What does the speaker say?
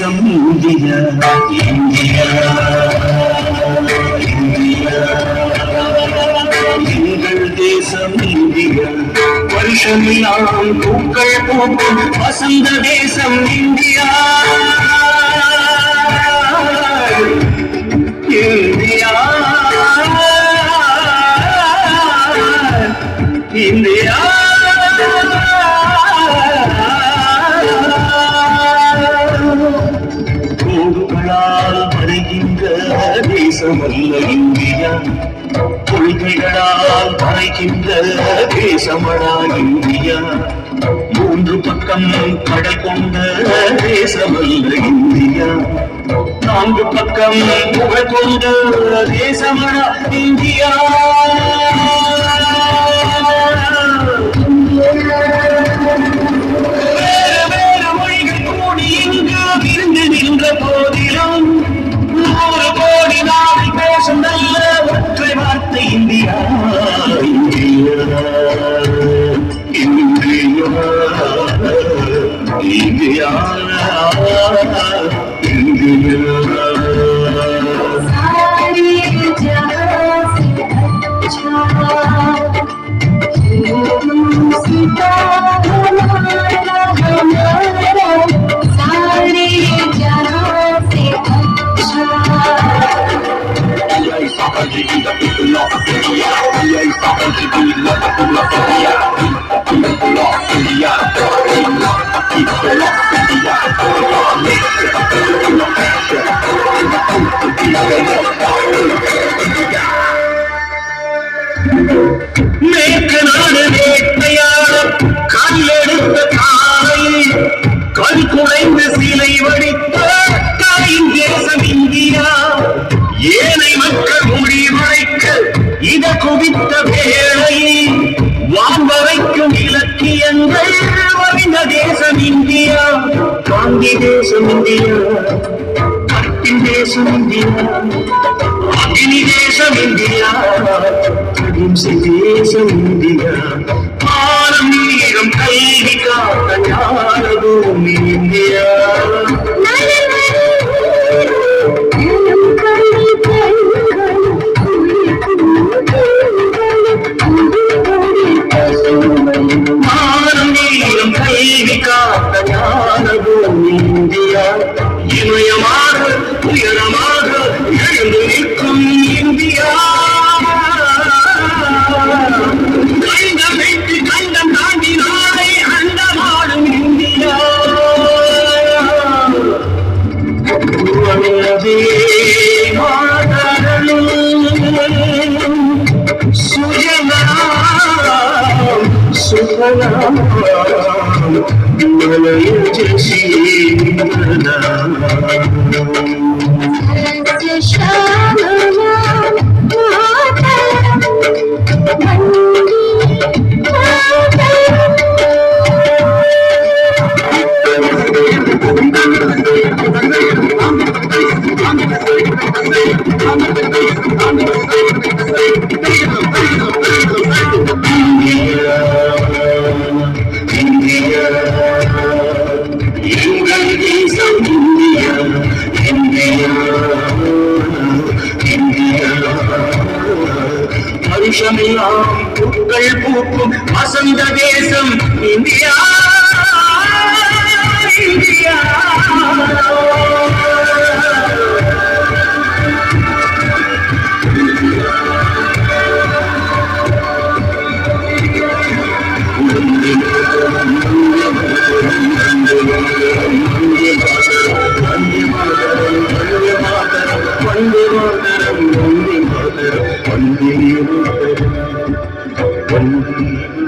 தேசம் India India India எங்கள் தேசம் இந்தியா வருஷமில்லாம் பூக்கள் பூக்கும் வசந்த தேசம் இந்தியா இந்தியம் கொள்கைகளால் மறைக்கின்ற தேசமடா இந்தியா. மூன்று பக்கம் கடல் கொண்ட தேசமல்ல இந்தியா. நான்கு பக்கம் புகழ் கொண்ட தேசமடா India. Yay, Papa, give me the people love. Yeah, yeah, Papa, give me love, love, love, yeah. அது குறைந்த சீலை வடித்த தாயின் தேசம் இந்தியா. ஏழை மக்கள் மொழி மறைக்க இத குவித்த வேளையில் வான்வரைக்கும் இலக்கியங்கள் வரிந்த தேசம் இந்தியா. காந்தி தேசம் இந்தியா கற்பின் தேசம் இந்தியா அக்னி தேசம் இந்தியா அகிம்சை தேசம் இந்தியா. பாரம் நீளம் கல்வி இந்தியா இமயமாக உயரமாக எழுந்து நிற்கும் இந்தியா. கண்டம் வைத்து கண்டம் தாண்டி நாளை அண்டமாடும் இந்தியா. சுஜனா மாதரலும் Shine. നിമിഷമെല്ലാം പൂക്കൾ പൂക്കും വസന്തദേശം India. India. Vande Mataram Vande Mataram Vande Mataram. Thank you.